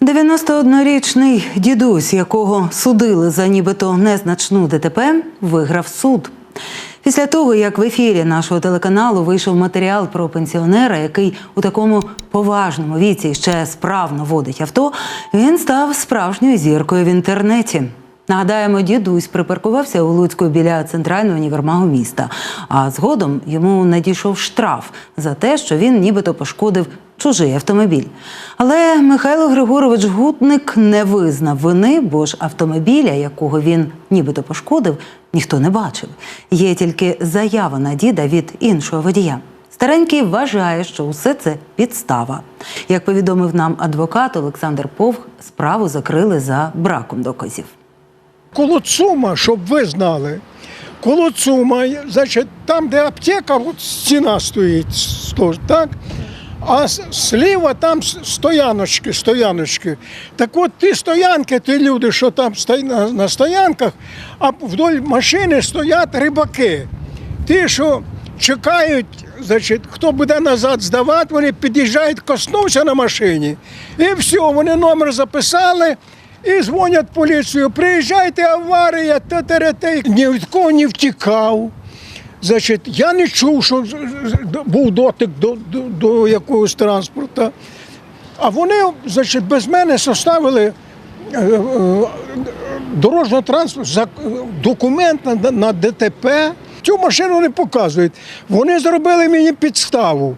91-річний дідусь, якого судили за нібито незначну ДТП, виграв суд. Після того, як в ефірі нашого телеканалу вийшов матеріал про пенсіонера, який у такому поважному віці ще справно водить авто, він став справжньою зіркою в інтернеті. Нагадаємо, дідусь припаркувався у Луцьку біля центрального універмагу міста. А згодом йому надійшов штраф за те, що він нібито пошкодив чужий автомобіль. Але Михайло Григорович Гутник не визнав вини, бо ж автомобіля, якого він нібито пошкодив, ніхто не бачив. Є тільки заява на діда від іншого водія. Старенький вважає, що усе це підстава. Як повідомив нам адвокат Олександр Повх, справу закрили за браком доказів. Коло ЦУМа, щоб ви знали. Коло ЦУМа, значить, там, де аптека, от стіна стоїть, сто- так? А с- зліва там стояночки, стояночки. Так от ті стоянки, ті люди, що там на, стоянках, а вдоль машини стоять рибаки. Ті, що чекають, значить, хто буде назад здавати, вони під'їжджають, коснувся на машині. І все, вони номер записали і дзвонять поліцію. Приїжджайте, аварія, та те Ні від кого не втікав. Значить, я не чув, що був дотик до, до, до якогось транспорту. А вони, значить, без мене составили е, е, дорожньо транспорт, документ на, на ДТП. Цю машину не показують. Вони зробили мені підставу.